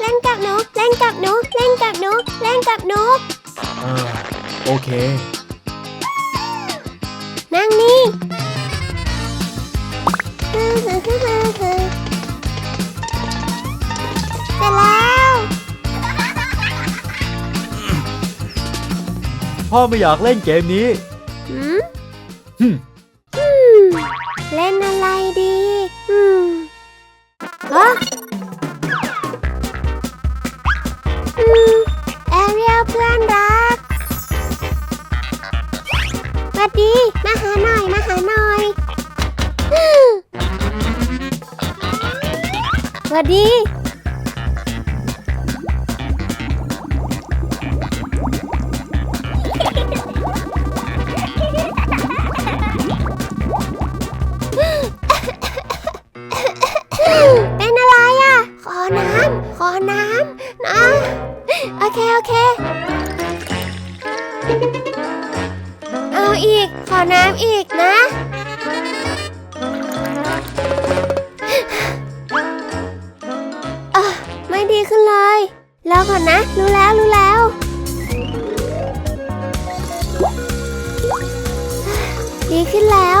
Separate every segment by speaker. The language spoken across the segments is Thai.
Speaker 1: เล่นกับหนูเล่นกับหนูเล่นกับหนูเล่นกับหนู
Speaker 2: อ่าโอเค
Speaker 1: นั่งนี่ฮึ่มฮึ่มฮึ่มฮึ่มฮึ่มเสร็จแล้ว
Speaker 2: พ่อไม่อยากเล่นเกมนี้
Speaker 1: หืม
Speaker 2: หึม
Speaker 1: อืมเล่นอะไรดี อืม วัสดี มาหาหน่อย มาหาหน่อยสวัสดี ขึ้นแล้ว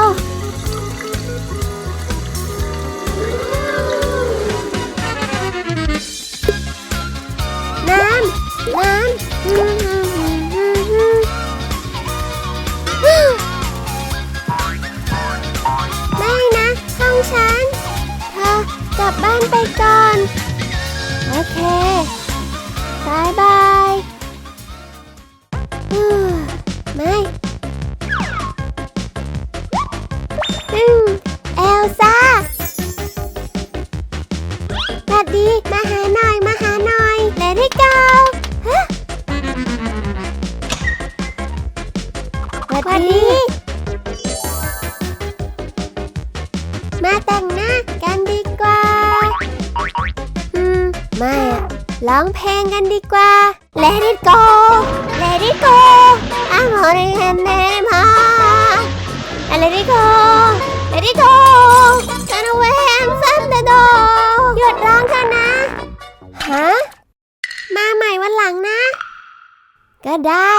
Speaker 1: องเพลงกันดีกว่า Let it go Let it go I'm holding your name Let it go Let it go Turn away and shut the door หยุดร้องเถอะนะ ฮะ มาใหม่วันหลังนะ ก็ได้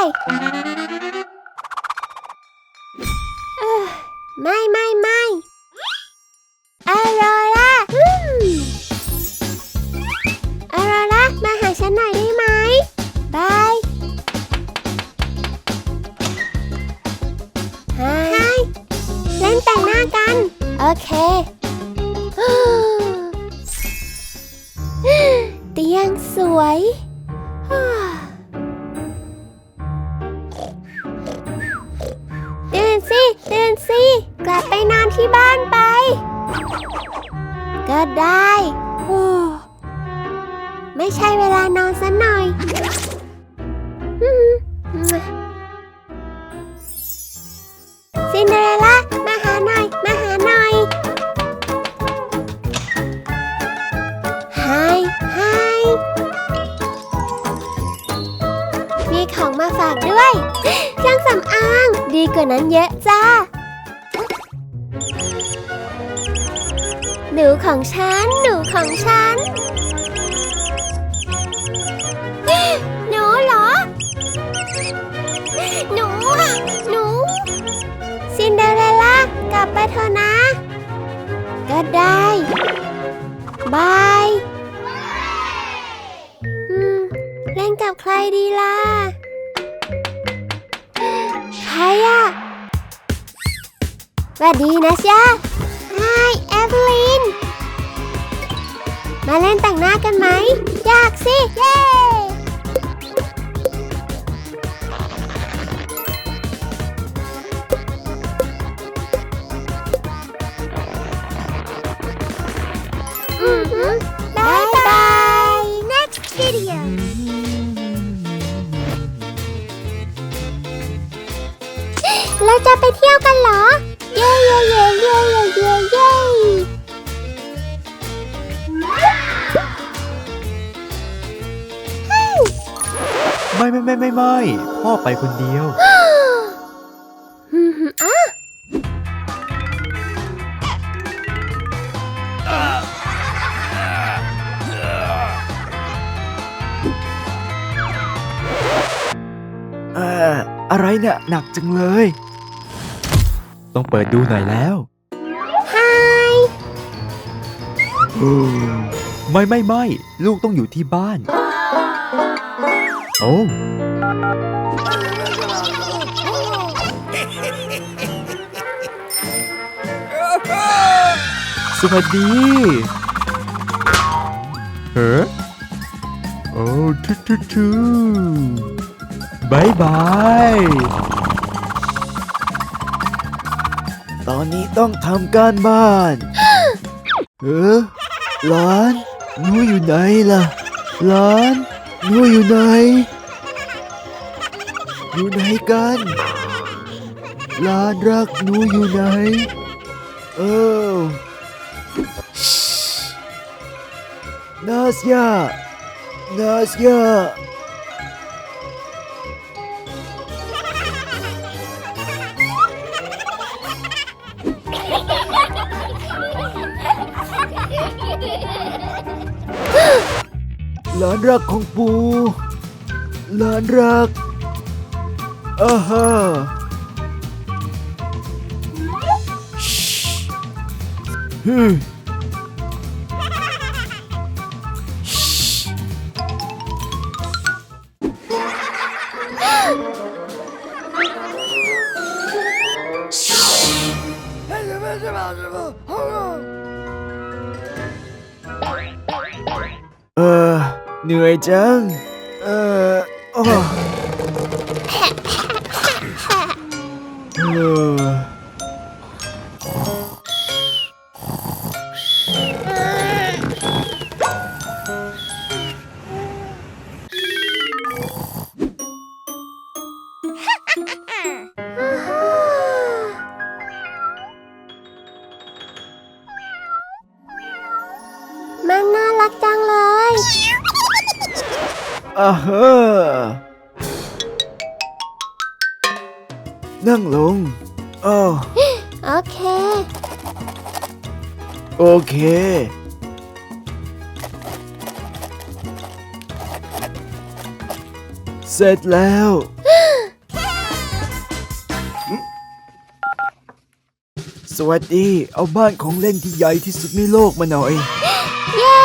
Speaker 1: ว่านั้นเยอะจ้า หนูของฉัน หนูของฉัน หนูเหรอ หนูอะหนู ซินเดอเรลล่ากลับไปเถอะนะ ก็ได้ บายเล่นกับใครดีล่ะ วัสดีนะจ๊ะไฮเอเวลิน มาเล่นแต่งหน้ากันไหม อยากสิ เย้อือหือบายบาย next video เราจะไปเที่ยวกันเหรอเย้เย้เย้เย้เย้เย้
Speaker 2: ไม่ไม่ไม่ไม่ไม่พ่อไปคนเดียว
Speaker 1: อะอะไร
Speaker 2: เนี่ยหนักจังเลย ต้องเปิดดูหน่อยแล้ว
Speaker 1: ฮาย
Speaker 2: ไม่ไม่ไม่ลูกต้องอยู่ที่บ้าน โอ้ สวัสดีเฮ้อโอ้ทูทูทูบายบาย ตอนนี้ต้องทำการบ้าน เออหลานหนูอยู่ไหนล่ะหลานหนูอยู่ไหน อยู่ไหนกันหลานรักหนูอยู่ไหน เออนาสยานาสยา หลานรักของปู่หลานรักอาฮาฮึ นื่อยจัง
Speaker 1: นั่งล
Speaker 2: งอ้าว
Speaker 1: โอเค
Speaker 2: โอเค เสร็จแล้ว สวัสดี เอาบ้านของเล่นที่ใหญ่ที่สุดในโลกมาหน่อย
Speaker 1: เย้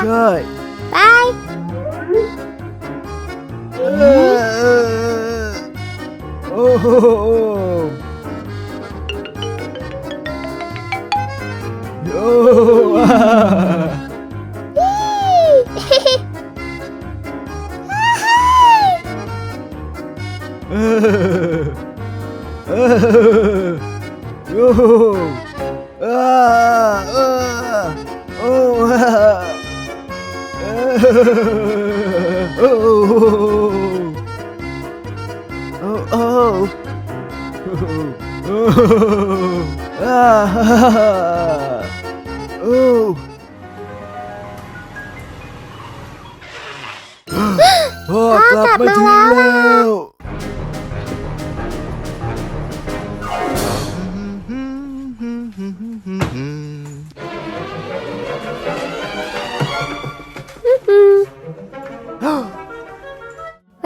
Speaker 1: ร้อมแล้วค่ะ
Speaker 2: ใช่
Speaker 1: ไป
Speaker 2: เออ โอ้โหโอ้ว้าเออเออโอ้อาเออโอ้ว้าเออโอ้โอ้โอ้โอ้อาโอ้พ่อกลับมาถึงแล้ว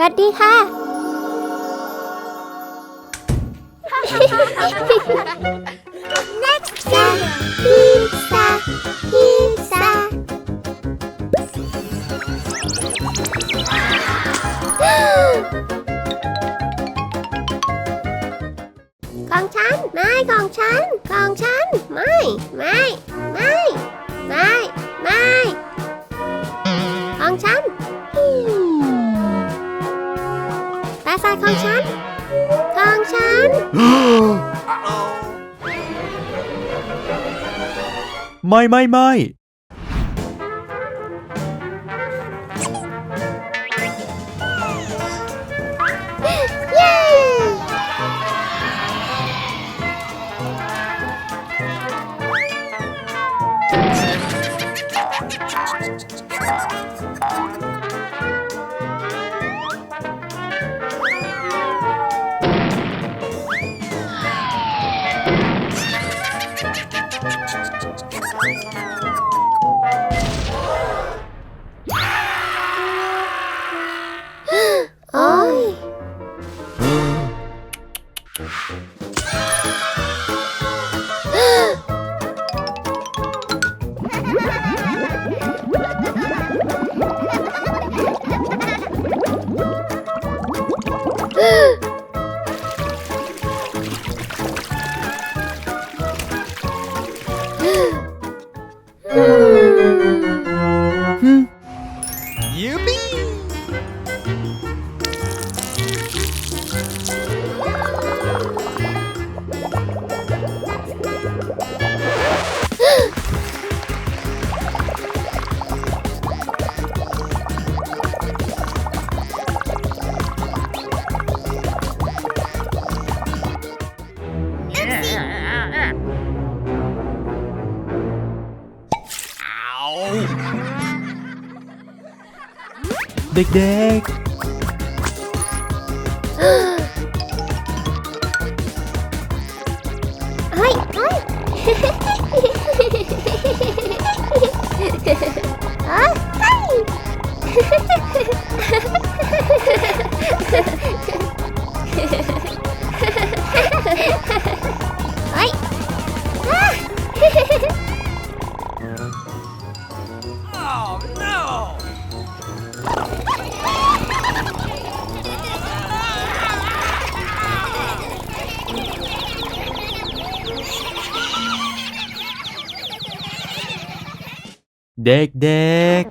Speaker 1: วัสดีค่ะ Next time pizza pizza ของฉัน ไม่ของฉัน ของฉัน ไม่ ไม่ ไม่ ไม่ ไม่ ปราสาทของฉันของฉัน
Speaker 2: ไม่ไม่ไม่
Speaker 1: เด็
Speaker 3: ก
Speaker 1: ๆはいはいあはい Ha ha ha ha! เด็
Speaker 3: ก
Speaker 1: เด็
Speaker 3: ก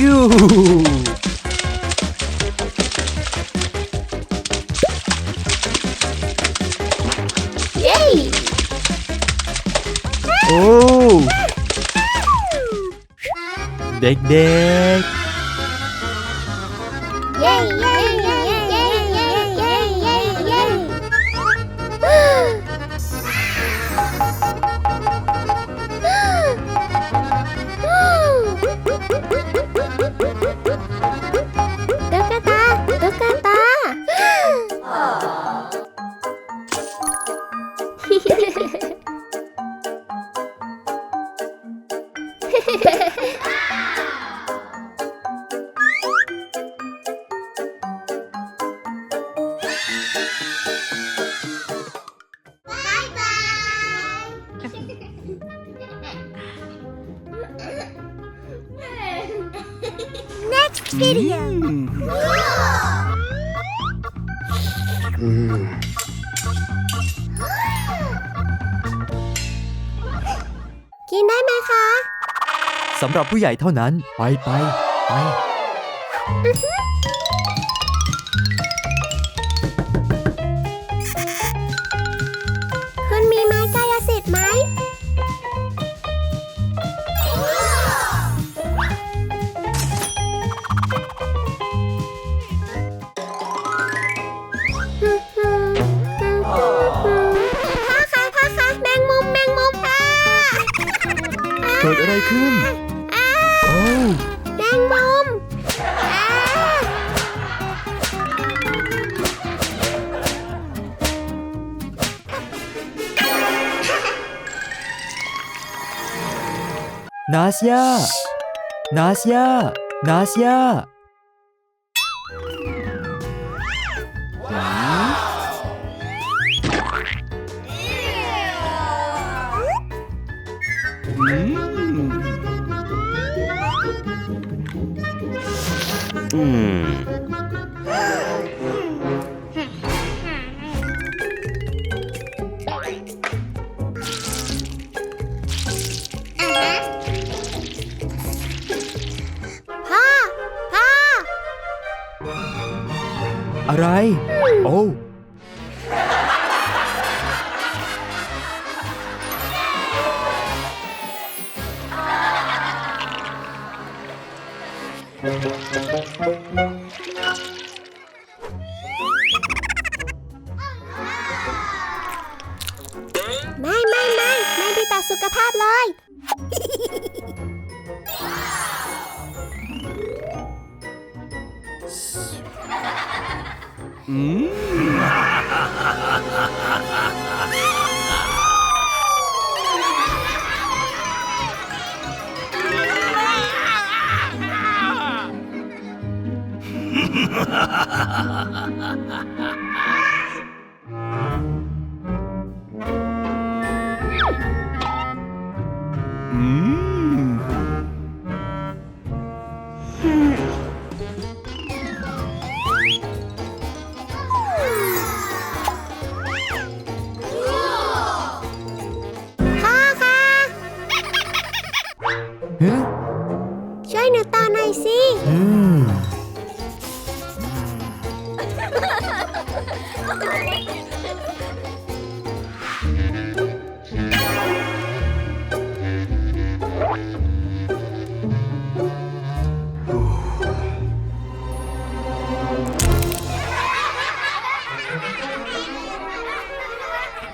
Speaker 1: ยู biết Yay. Yeah. Video กินได้ไหมคะ
Speaker 3: สำหรับผู้ใหญ่เท่านั้น ไปไปไป เกิดอะไรขึ้น โอ้
Speaker 1: แมงมุมอ่า
Speaker 3: นาเซียนาเซียนาเซีย
Speaker 1: พ่ อะ
Speaker 3: ไร โอ้
Speaker 1: ไม่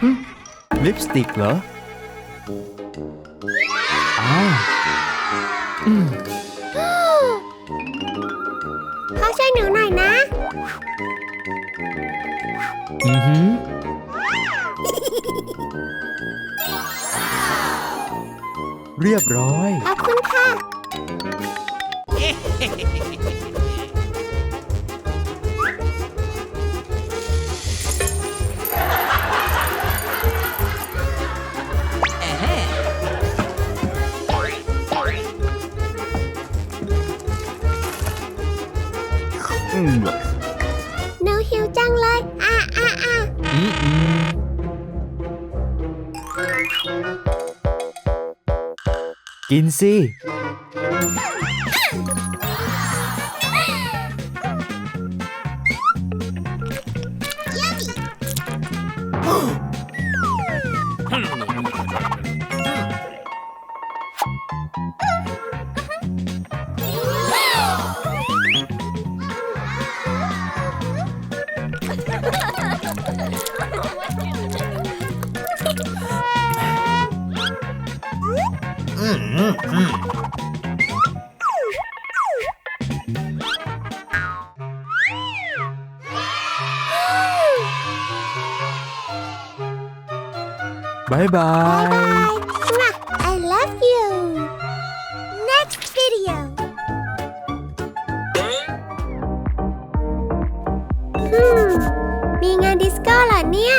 Speaker 3: Hmm? Lipstick lo? รี
Speaker 1: ย
Speaker 3: บร้อย กินสิ บายบา
Speaker 1: ย I love you next video มีงานดิสโก้เหรอเนี่ย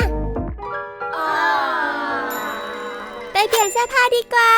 Speaker 1: ไปเปลี่ยนเสื้อผ้าดีกว่า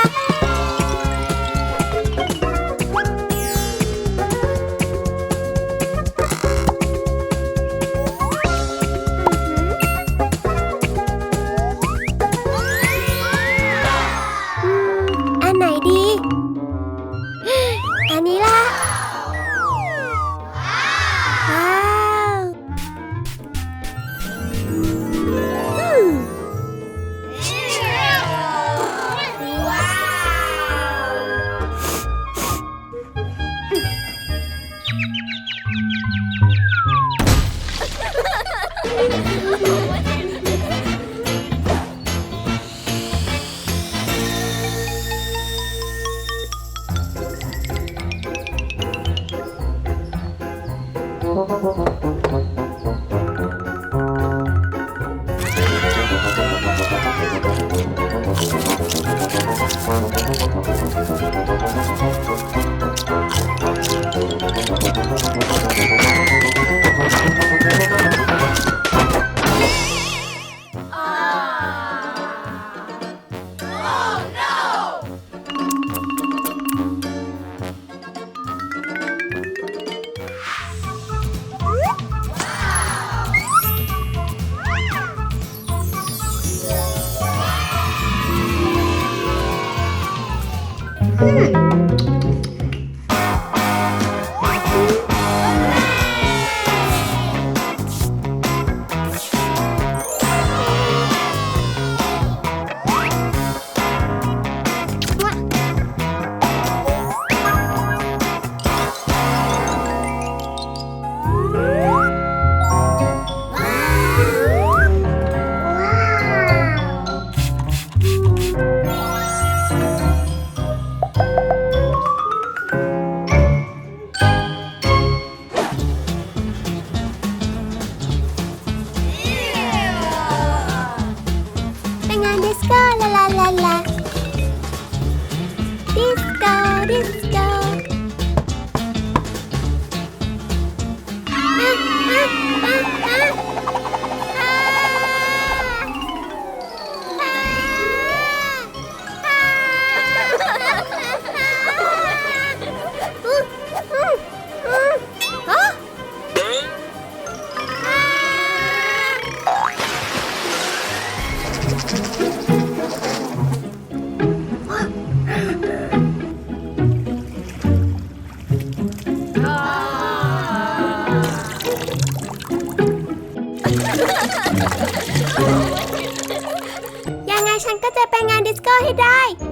Speaker 1: อร์ให้ได้